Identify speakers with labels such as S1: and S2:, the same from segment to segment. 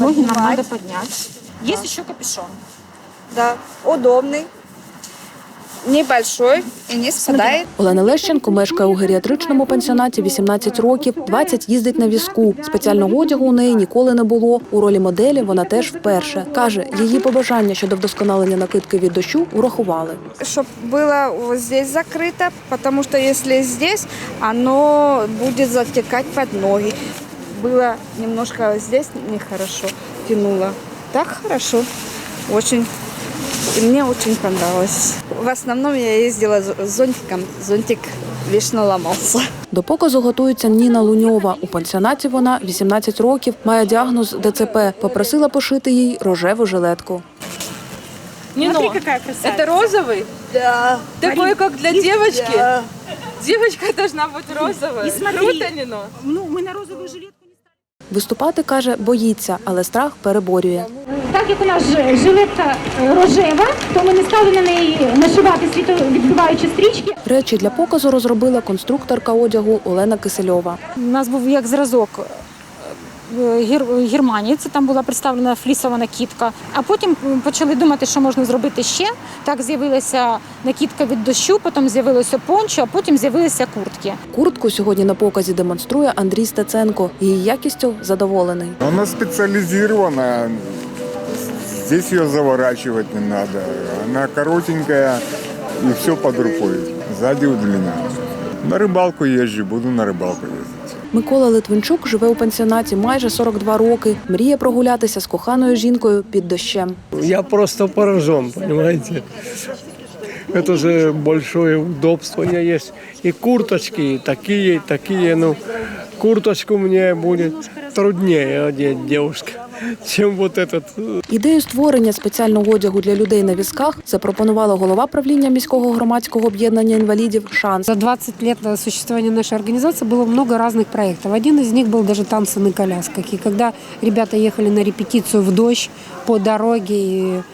S1: Ноги нам
S2: Поднимать.
S1: надо поднять. Есть еще капюшон.
S2: Да, удобный, небольшой и не спадает.
S3: Олена Лещенко мешкає у геріатричному пансіонаті 18 років, 20 їздить на візку. Спеціального одягу у неї ніколи не було. У ролі моделі вона теж вперше. Каже, її побажання щодо вдосконалення накидки від дощу урахували.
S2: Чтобы было вот здесь закрыто, потому что если здесь, оно будет затекать под ноги. Было немножко здесь нехорошо, тянуло. Так хорошо, очень. И мне очень понравилось. В основном я ездила с зонтиком. Зонтик вечно ломался.
S3: До показу готується Ніна Луньова. У пансіонаті вона 18 років, має діагноз ДЦП. Попросила пошити їй рожеву жилетку.
S1: Смотри, какая красавица.
S4: Это розовый?
S2: Да.
S4: Такой, как для девочки?
S2: Да.
S4: Девочка должна быть розовая.
S1: И смотри.
S4: Круто, Нино?
S1: Ну, мы на розовую жилетку не
S3: Виступати, каже, боїться, але страх переборює.
S1: Так як у нас жилетка е, рожева, то ми не стали на неї нашивати світовідбиваючі стрічки.
S3: Речі для показу розробила конструкторка одягу Олена Кисельова.
S1: У нас був як зразок Германії, це там була представлена флісова накидка. А потім почали думати, що можна зробити ще. Так з'явилася накидка від дощу, потім з'явилося пончо, а потім з'явилися куртки.
S3: Куртку сьогодні на показі демонструє Андрій Стеценко. Її якістю задоволений.
S5: Она специализированная. Здесь ее заворачивать не надо. Она коротенькая и все под рукой. Сзади удлинена. На рыбалку езжу, буду на рыбалку ездить.
S3: Микола Литвинчук живе у пансіонаті майже 42 роки. Мріє прогулятися з коханою жінкою під дощем.
S6: Я просто поражен, розумієте? Это же большое удобство. У меня есть курточки, и такие, и такие. Ну, курточку мне будет труднее одеть девушка, чем вот этот
S3: Ідею створення спеціального одягу для людей на візках запропонувала голова правління міського громадського об'єднання інвалідів Шанс.
S7: За 20 лет э, существования нашей организации было много разных проектов. Один из них был даже танцы на колясках. И когда ребята ехали на репетицию в дождь по дороге, и м,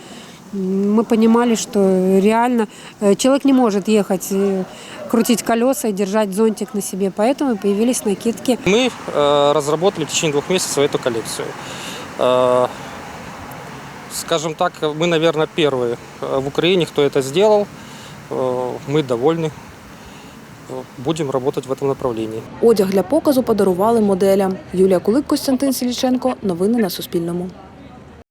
S7: мы понимали, что реально э, человек не может ехать, э, крутить колеса и держать зонтик на себе. Поэтому появились накидки.
S8: Мы э, разработали в течение двух месяцев эту коллекцию. Э, скажем так, мы, наверное, первые э, в Украине, кто это сделал. Э, мы довольны. Э, Будем работать в этом направлении.
S3: Одяг для показу подарували моделям. Юлія Кулик, Костянтин Сіліченко. Новини на Суспільному.